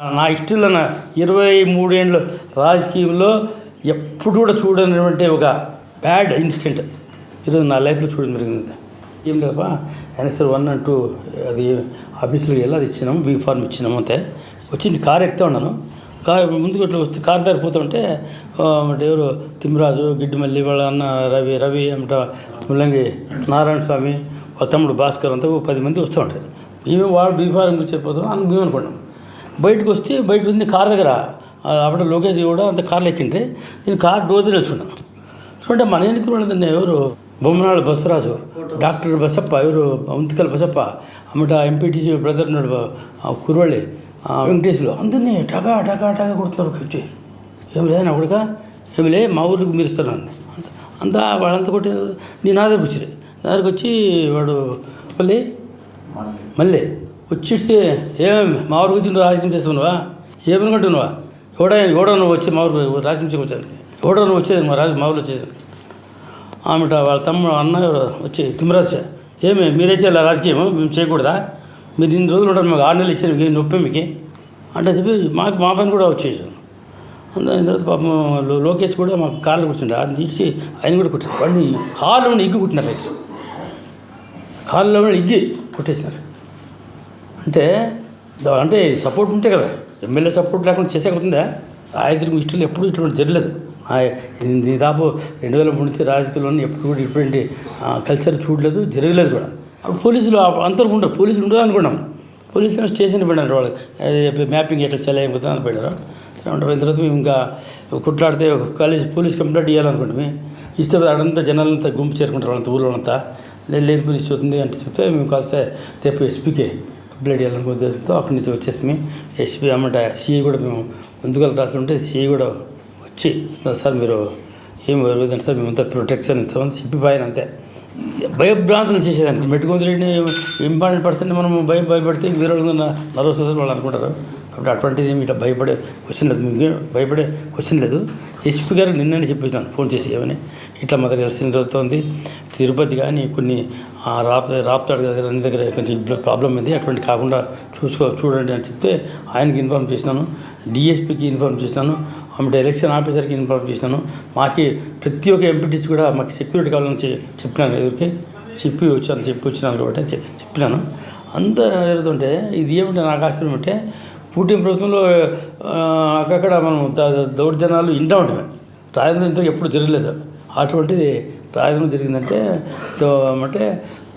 నా ఇష్టంలో ఇరవై మూడేళ్ళు రాజకీయంలో ఎప్పుడు కూడా చూడనటువంటి ఒక బ్యాడ్ ఇన్సిడెంట్ ఈరోజు నా లైఫ్లో చూడడం జరిగింది. ఏం లేదప్పా ఎన్ఎస్ఆర్ వన్ అండ్ టూ అది ఆఫీసులోకి వెళ్ళి అది ఇచ్చినాము బీ ఫార్మ్ ఇచ్చినాము అంతే. వచ్చింది కార్ ఎక్కుతా ఉన్నాను. కార్ ముందుకు ఇట్లా వస్తే కార్ దారి పోతుంటే ఎవరు? తిమ్మరాజు గిడ్డిమల్లి వాళ్ళ అన్న రవి రవి అంట ముల్లంగి నారాయణ స్వామి వాళ్ళ తమ్ముడు భాస్కర్ అంతా పది మంది వస్తూ ఉంటారు మేము వాడు బీ ఫార్మ్ చెప్పిపోతున్నాం అని మేము అనుకున్నాం బయటకు వస్తే బయట ఉంది కార్ దగ్గర. ఆ, అప్పుడు లోకేష్ కూడా అంత కార్లో ఎక్కింటే నేను కార్ డోర్ తెలుసుకున్నాను చూడండి మన ఎందుకు ఉన్నదండి ఎవరు? బొమ్మనాడు బసరాజు డాక్టర్ బసప్ప ఎవరు? ఉంతికల్ బసప్ప అమ్మట ఎంపీటీసీ బ్రదర్ ఉన్నాడు ఆ కురవళ్ళి ఆ వెంకటేశ్వరు అందరినీ టగా టగా టగా కొడుతున్నారు వచ్చి. ఏం లేదని నా ఏమి లే మా ఊరికి మీరు ఇస్తున్నాను అంత అంతా వాళ్ళంతా కొట్టి నేను నా దగ్గరకు వచ్చి నా దగ్గరకు వచ్చి వాడు మళ్ళీ మళ్ళీ. వచ్చేసి ఏం మా ఊరు గురించి నువ్వు రాజకీయం చేస్తున్నావా? ఏమనుకుంటున్నావా? ఎవడ ఎవడో నువ్వు వచ్చి మా ఊరు రాజకీయం వచ్చాను ఎవడో నువ్వు వచ్చేది మా రాజు మా ఊరు వచ్చేది ఆమెట వాళ్ళ తమ్ముడు అన్న వచ్చి తిమ్మరాజు ఏమి మీరే చేయాలి రాజకీయం మేము చేయకూడదా? మీరు ఇన్ని రోజులు ఉంటారు మాకు ఆరు నెలలు ఇచ్చారు మీకు నొప్పి మీకు? అంటే చెప్పి మాకు మా పని కూడా వచ్చేసాను దాని తర్వాత పాపం లోకేష్ కూడా మాకు కార్లు కూర్చుండే. ఆయన తీసి ఆయన కూడా కుట్టారు. వాడిని కాళ్ళు ఇగ్గి కుట్టినారు రైస్ కాళ్ళలో ఇగ్గి కుట్టేసినారు. అంటే అంటే సపోర్ట్ ఉంటే కదా. ఎమ్మెల్యే సపోర్ట్ లేకుండా చేసేకుంటుందా రాయదుర్గం ఇష్టం ఎప్పుడు ఇటువంటి జరగలేదు. ఆ, దాదాపు రెండు వేల మూడు నుంచి రాజకీయాల్లో ఎప్పుడు కూడా ఇటువంటి కల్చర్ చూడలేదు జరగలేదు కూడా. అప్పుడు పోలీసులు అంతవరకు ఉండరు పోలీసులు ఉండదు అనుకున్నాం. పోలీసులు స్టేషన్ పోయినారు వాళ్ళు? అది మ్యాపింగ్ ఎట్లా చేయలేకపోతే అని పోయినారు? ఉంటారు తర్వాత మేము ఇంకా కుట్లాడితే ఒక కాలేజ్ పోలీస్ కంప్లైంట్ ఇవ్వాలనుకుంటే ఇస్తే అడంతా జనాలంతా గుంపు చేరుకుంటారు వాళ్ళంతా ఊళ్ళో అంతా లేని పోలీస్ అవుతుంది అంటే చెప్తే మేము కాస్త రేపు ఎస్పీకే కంప్లైంట్ చేయాలనుకునే ఉద్దేశంతో అక్కడి నుంచి వచ్చేసి ఎస్పీ అమ్మట సీఈ కూడా మేము ముందుగా రాసుకుంటే సిఐ కూడా వచ్చి సార్ మీరు ఏం వరదంటే సార్ మేమంతా ప్రొటెక్షన్ ఇస్తామని చెప్పిపోయాను అంతే. భయభ్రాంతులు చేసేదానికి మెట్టుకుందులేని ఇంపార్టెంట్ పర్సన్ మనం భయం భయపడితే వేరే వాళ్ళు నర్వస్ వాళ్ళు అనుకుంటారు. కాబట్టి అటువంటిది ఇట్లా భయపడే క్వశ్చన్ లేదు. భయపడే క్వశ్చన్ లేదు. ఎస్పీ గారికి నిన్ననే చెప్పేసినాను ఫోన్ చేసి ఏమని? ఇట్లా మా దగ్గర ఎలక్షన్ జరుగుతుంది. తిరుపతి కానీ కొన్ని రాప్ రాప్తాడు దగ్గర అన్ని దగ్గర కొంచెం ప్రాబ్లం ఉంది అటువంటి కాకుండా చూసుకో చూడండి అని చెప్తే ఆయనకి ఇన్ఫార్మ్ చేసినాను. డిఎస్పీకి ఇన్ఫార్మ్ చేసినాను. ఆమె ఎలక్షన్ ఆఫీసర్కి ఇన్ఫార్మ్ చేసినాను. మాకి ప్రతి ఒక్క ఎంపీటీస్ కూడా మాకు సెక్యూరిటీ కావాలని చె- చెప్పినాను ఎదురికి. చెప్పి వచ్చాను చెప్పి వచ్చినాను కాబట్టి చెప్పినాను. అంత జరుగుతుంటే ఇది ఏమిటి నాకు ఆశ్చర్యం అంటే పుట్టిన ప్రభుత్వంలో అక్కడక్కడ మనం దౌర్జన్యాలు ఇంటా ఉంటాం రాజధాని ఇంత ఎప్పుడు జరగలేదు. అటువంటిది రాజధాని జరిగిందంటే అంటే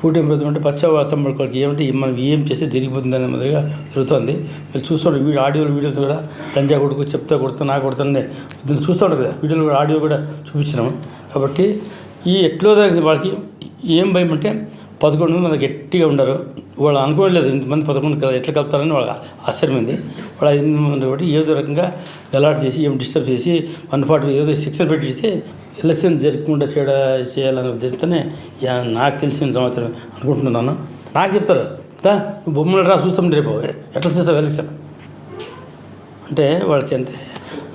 కూటమి ప్రభుత్వం అంటే పశ్చాత్తం వాళ్ళకి ఏమంటే మనం ఏం చేస్తే జరిగిపోతుంది అనే మాదిరిగా జరుగుతుంది. మీరు చూస్తుంటారు వీడియో ఆడియోలు వీడియోస్ కూడా. లంజా కొడుకు చెప్తా కొడుతా నా కొడుతానే దీన్ని చూస్తుంటారు కదా వీడియోలు కూడా ఆడియో కూడా చూపించినాము. కాబట్టి ఈ ఎట్లో దాకా వాళ్ళకి ఏం భయం అంటే పదకొండు మంది గట్టిగా ఉండరు. వాళ్ళు అనుకోలేదు ఇంతమంది పదకొండు ఎట్లా కలుపుతారని వాళ్ళకి ఆశ్చర్యమైంది వాళ్ళు ఐదు మంది కాబట్టి ఏదో రకంగా గలాట్ చేసి ఏం డిస్టర్బ్ చేసి వన్ ఫార్టీ ఏదో శిక్షణ పెట్టిస్తే ఎలక్షన్ జరగకుండా చేయడ చేయాలని ఉద్దేశంతోనే యా, నాకు తెలిసిన సంవత్సరం అనుకుంటున్నాను నాకు చెప్తారు. దా బొమ్మలు రా చూస్తాం రేపు. ఎట్లా చేస్తావు ఎలక్షన్? అంటే వాళ్ళకి అంతే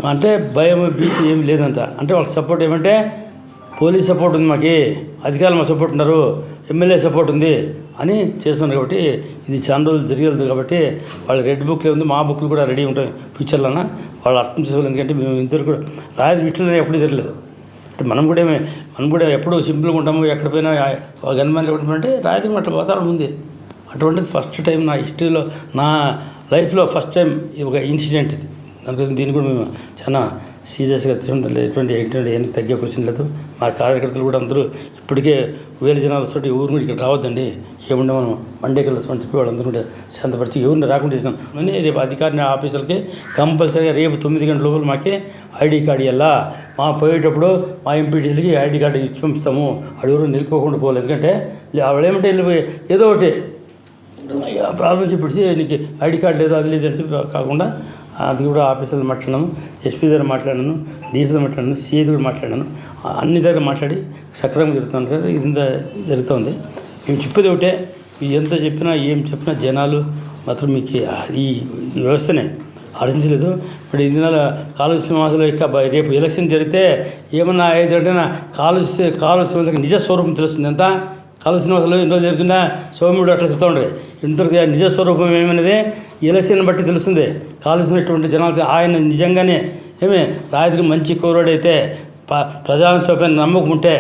అంటే భయం భీతి ఏం లేదంట. అంటే వాళ్ళకి సపోర్ట్ ఏమంటే పోలీస్ సపోర్ట్ ఉంది మాకు అధికారులు మా సపోర్ట్ ఉన్నారు ఎమ్మెల్యే సపోర్ట్ ఉంది అని చేస్తున్నారు కాబట్టి ఇది చాలా రోజులు జరిగేది కాబట్టి వాళ్ళ రెడ్ బుక్లో ఉంది మా బుక్లు కూడా రెడీ ఉంటాయి ఫ్యూచర్లోన? వాళ్ళు అర్థం చేసుకోవాలి ఎందుకంటే మేము ఇంతవరకు కూడా రాయదు విషయంలో ఎప్పుడూ జరగలేదు అంటే మనం కూడా మనం కూడా ఎప్పుడు సింపుల్గా ఉంటాము ఎక్కడ పోయినా గన్మెన్ అంటే రాయదు అట్లా వాతావరణం ఉంది. అటువంటిది ఫస్ట్ టైం నా హిస్టరీలో నా లైఫ్లో ఫస్ట్ టైం ఒక ఇన్సిడెంట్ ఇది. అందుకని దీన్ని కూడా మేము చాలా సీరియస్గా తీసుకుంటాం ఎటువంటి ఎటువంటి ఏం తగ్గే క్వశ్చన్ లేదు. మా కార్యకర్తలు కూడా అందరూ ఇప్పటికే వేల జనాలతో ఊరు నుండి ఇక్కడ రావద్దండి. ఏముండే మనం మండే కలుస్తామని చెప్పి వాళ్ళందరూ కూడా శాంతపరిచి ఎవరిని రాకుండా చేసినాం. కానీ రేపు అధికారిని ఆఫీసర్కి కంపల్సరీగా రేపు తొమ్మిది గంటల లోపల మాకే ఐడి కార్డు ఇవ్వాలా మా పోయేటప్పుడు మా ఎంపీటీసీలకి ఐడి కార్డు ఇచ్చి పంపిస్తాము. అడుగురు నిలుపుకోకుండా పోలేదు ఎందుకంటే వాళ్ళు ఏమంటే వెళ్ళిపోయి ఏదో ఒకటి. ప్రాబ్లం చెప్పేసి నీకు ఐడి కార్డు లేదు అది లేదు అని చెప్పి కాకుండా అది కూడా ఆఫీసర్ మాట్లాడినాను ఎస్పీ దగ్గర మాట్లాడాను డీఎస్పీ మాట్లాడాను సిఐ దగ్గర మాట్లాడాను. అన్ని దగ్గర మాట్లాడి సక్రమంగా జరుగుతుంది కదా ఇది జరుగుతుంది. మేము చెప్పేది ఒకటే ఎంత చెప్పినా ఏం చెప్పినా జనాలు మాత్రం మీకు ఈ వ్యవస్థనే ఆలోచించలేదు ఇప్పుడు ఈ దినాల కాలుష్య మాసంలో ఇక రేపు ఎలక్షన్ జరిగితే ఏమన్నా ఏదంటేనా కాలుష్య కాలుష్య నిజ స్వరూపం తెలుస్తుంది. ఎంత? కాలుష్య మాసంలో ఎన్నో రోజులు జరుగుతున్నా? అట్లా చెప్తా ఉండరు ఇంతకు నిజ స్వరూపం ఏమనేది ఎలక్షన్ బట్టి తెలుస్తుంది. కాలుసినటువంటి జనాలు ఆయన నిజంగానే ఏమి రాత్రి మంచి కూరడైతే ప ప్రజాస్వామ్యం నమ్మకం ఉంటే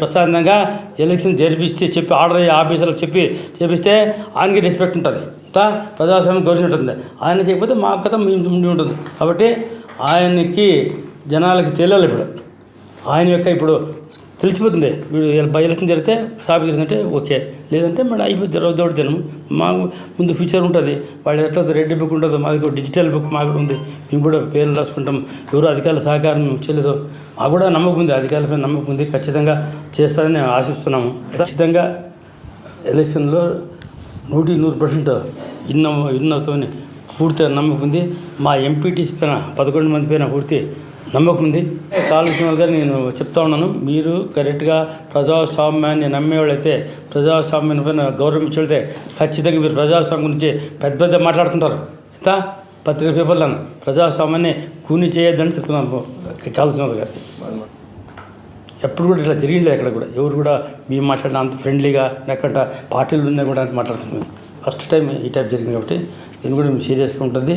ప్రశాంతంగా ఎలక్షన్ జరిపిస్తే చెప్పి ఆర్డర్ అయ్యే ఆఫీసర్లకు చెప్పి చేపిస్తే ఆయనకి రెస్పెక్ట్ ఉంటుంది. అంతా ప్రజాస్వామ్యం గౌరవం ఉంటుంది ఆయన చేయకపోతే మా కథ మీ ఉండి ఉంటుంది. కాబట్టి ఆయనకి జనాలకి తెలియాలి ఇప్పుడు. ఆయన యొక్క ఇప్పుడు తెలిసిపోతుంది. వీడు బై ఎలక్షన్ జరిగితే సాపి జరిగిందంటే ఓకే. లేదంటే మళ్ళీ అయిపోతుంది రోజు దినం మా ముందు ఫ్యూచర్ ఉంటుంది. వాళ్ళు ఎట్లా రెడ్ బుక్ ఉంటుందో మాది కూడా డిజిటల్ బుక్ మాకు కూడా ఉంది. మేము కూడా పేర్లు రాసుకుంటాం. ఎవరు అధికారుల సహకారం చేయలేదు. మాకు కూడా నమ్మకం ఉంది. అధికారులపై నమ్మకం ఉంది. ఖచ్చితంగా చేస్తారని ఆశిస్తున్నాము. ఖచ్చితంగా ఎలక్షన్లో నూటి నూరు పర్సెంట్ ఇన్న ఇన్నతోని పూర్తిగా నమ్మకం ఉంది. మా ఎంపీటీసీ పైన పదకొండు మంది పైన పూర్తి నమ్మకం ఉంది కాళకృష్ణ గారు నేను చెప్తా ఉన్నాను. మీరు కరెక్ట్గా ప్రజాస్వామ్యాన్ని నమ్మేవాళ్ళైతే ప్రజాస్వామ్యం పైన గౌరవించేవాళ్ళైతే ఖచ్చితంగా మీరు ప్రజాస్వామ్యం గురించి పెద్ద పెద్ద మాట్లాడుతుంటారు. ఎంత? పత్రిక పేపర్లను ప్రజాస్వామ్యాన్ని కూని చేయొద్దని చెప్తున్నాను కాళకృష్ణ గారికి ఎప్పుడు కూడా ఇట్లా జరిగింది ఎక్కడ కూడా. ఎవరు కూడా మేము మాట్లాడిన అంత ఫ్రెండ్లీగా లేకుండా పార్టీలు ఉన్నాయి కూడా అంత మాట్లాడుతున్నాం ఫస్ట్ టైం ఈ టైప్ జరిగింది కాబట్టి దీన్ని కూడా మేము సీరియస్గా ఉంటుంది.